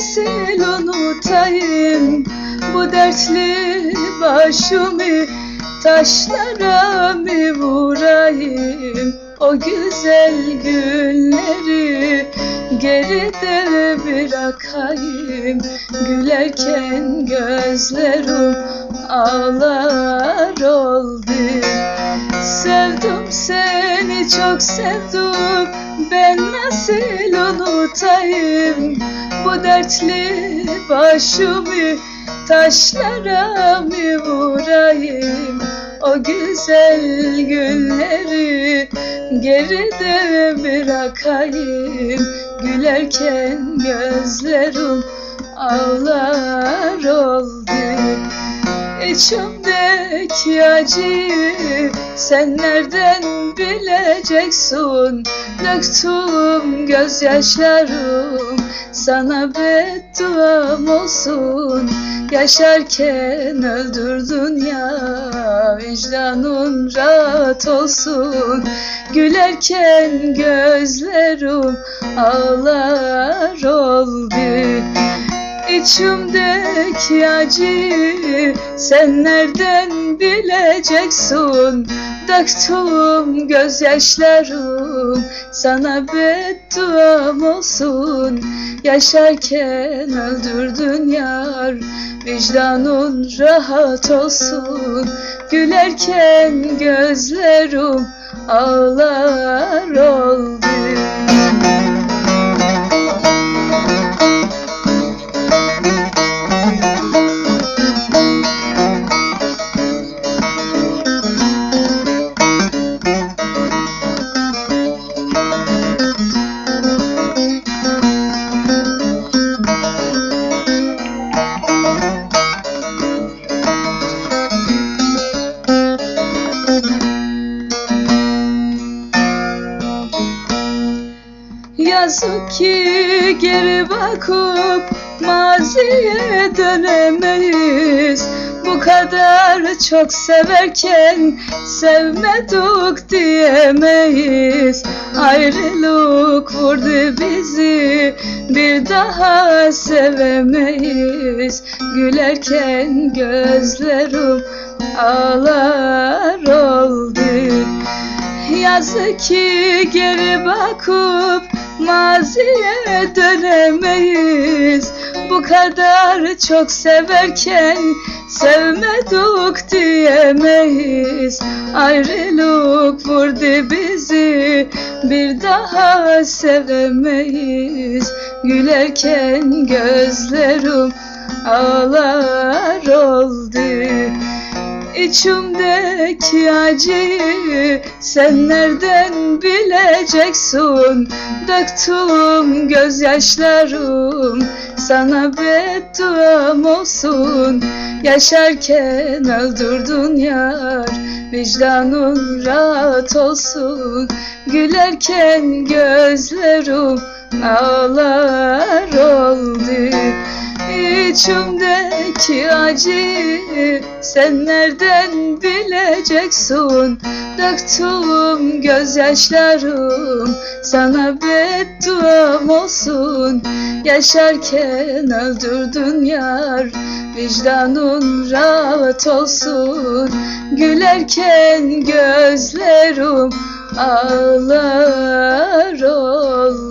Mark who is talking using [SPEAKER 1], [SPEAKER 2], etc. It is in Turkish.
[SPEAKER 1] nasıl unutayım Bu dertli başımı Taşlara mı vurayım? O güzel günleri Geride bırakayım. Gülerken gözlerim ağlar oldu Sevdim seni çok sevdim. Ben nasıl unutayım Bu dertli başımı? Taşlara mı vurayım O güzel günleri? Geride bırakayım Gülerken gözlerim ağlar oldu İçimdeki acıyı sen nereden bileceksin? Döktüm gözyaşlarım sana bedduam olsun. Yaşarken öldürdün ya vicdanın rahat olsun. Gülerken gözlerim ağlar oldu İçimdeki acıyı sen nereden bileceksin? Döktüm gözyaşlarım sana bedduam olsun. Yaşarken öldürdün yar vicdanın rahat olsun. Gülerken gözlerim ağlar oldu Yazık ki geri bakıp maziye dönemeyiz. Bu kadar çok severken sevmedik diyemeyiz. Ayrılık vurdu bizi bir daha sevemeyiz. Gülerken gözlerim ağlar oldu. Yazık ki geri bakıp maziye dönemeyiz. Bu kadar çok severken sevmedik diyemeyiz. Ayrılık vurdu bizi bir daha sevemeyiz. Gülerken gözlerim ağlar oldu İçimdeki acıyı sen nereden bileceksin. Döktüm gözyaşlarım sana bedduam olsun. Yaşarken öldürdün yar vicdanın rahat olsun. Gülerken gözlerim ağlar oldu İçimdeki acıyı sen nereden bileceksin? Döktüm gözyaşlarım sana bedduam olsun. Yaşarken öldürdün yar vicdanın rahat olsun. Gülerken gözlerim ağlar oldu